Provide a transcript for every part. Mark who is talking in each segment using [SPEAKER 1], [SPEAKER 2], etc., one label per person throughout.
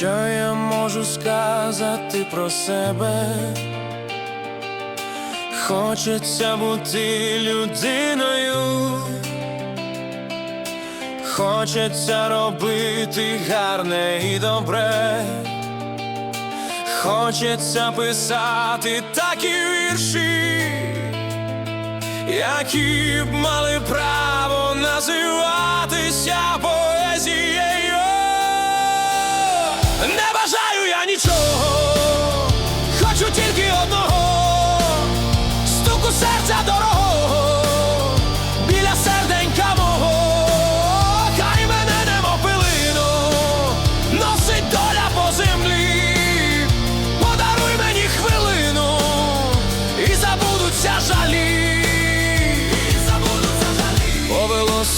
[SPEAKER 1] Що я можу сказати про себе? Хочеться бути людиною, хочеться робити гарне і добре, хочеться писати такі вірші, які б мали право називатися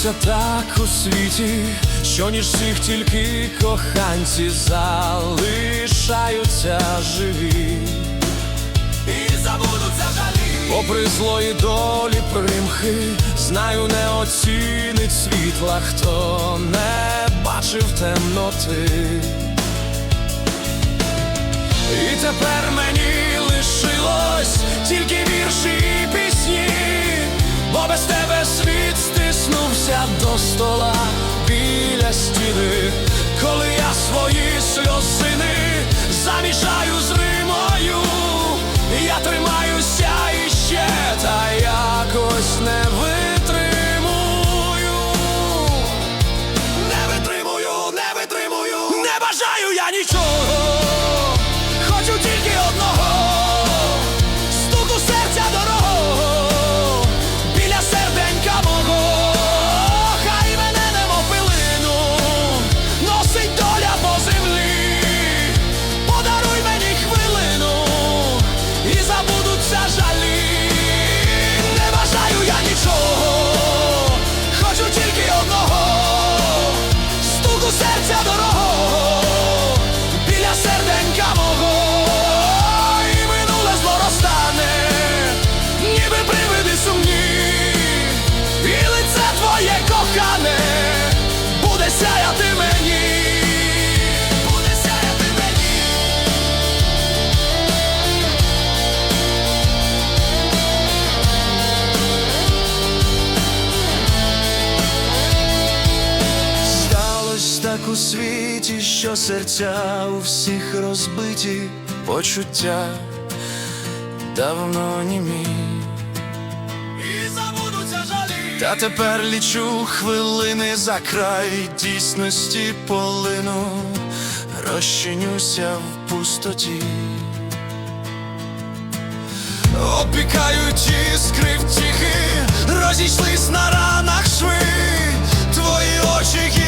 [SPEAKER 1] Повелося так у світі, що ніж всіх тільки коханці залишаються живі. І забудуться жалі. Попри злої долі примхи, знаю, не оцінить світла, хто не бачив темноти. І тепер мені лишилось тільки вірші і пісні, бо без тебе до стола біля стіни, коли я свої сльозини замішаю світі, що серця у всіх розбиті, почуття давно німі. І забудуться жалі. Та тепер лічу хвилини за край дійсності полину, розчинюся в пустоті. Опікають іскри втіхи, розійшлись на ранах шви, твої очі